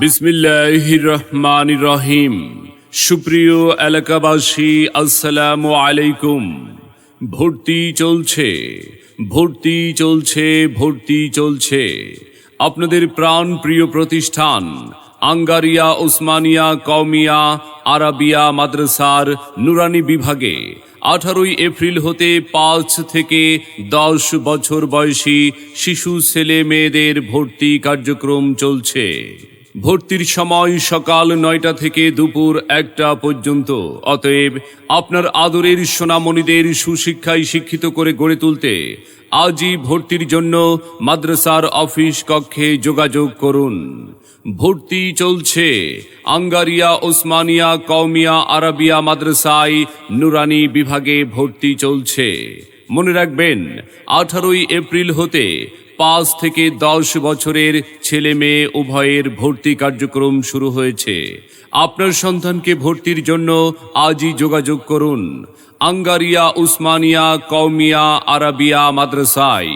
বিসমিল্লাহ রহমান রহিম সুপ্রিয় এলাকাবাসী, আসসালামু আলাইকুম। ভর্তি চলছে ভর্তি চলছে ভর্তি চলছে। আপনাদের প্রাণ প্রিয় প্রতিষ্ঠান, আঙ্গারিয়া ওসমানিয়া কওমিয়া আরাবিয়া মাদ্রাসার নুরানি বিভাগে আঠারোই এপ্রিল হতে পাঁচ থেকে দশ বছর বয়সী শিশু ছেলে মেয়েদের ভর্তি কার্যক্রম চলছে। ভর্তির সময় সকাল নয়টা থেকে দুপুর একটা পর্যন্ত। অতএব আপনার আদরের সোনামণিদের সুশিক্ষায় শিক্ষিত করে গড়ে তুলতে আজই ভর্তির জন্য মাদ্রাসার অফিস কক্ষে যোগাযোগ করুন। ভর্তি চলছে আঙ্গারিয়া ওসমানিয়া কওমিয়া আরাবিয়া মাদ্রাসায় নুরানি বিভাগে ভর্তি চলছে। মনে রাখবেন, আঠারোই এপ্রিল হতে পাঁচ থেকে দশ বছরের ছেলে মেয়ে উভয়ের ভর্তি কার্যক্রম শুরু হয়েছে। আপনার সন্তানকে ভর্তির জন্য আজই যোগাযোগ করুন। আঙ্গারিয়া, উসমানিয়া কৌমিয়া আরাবিয়া মাদ্রাসায়।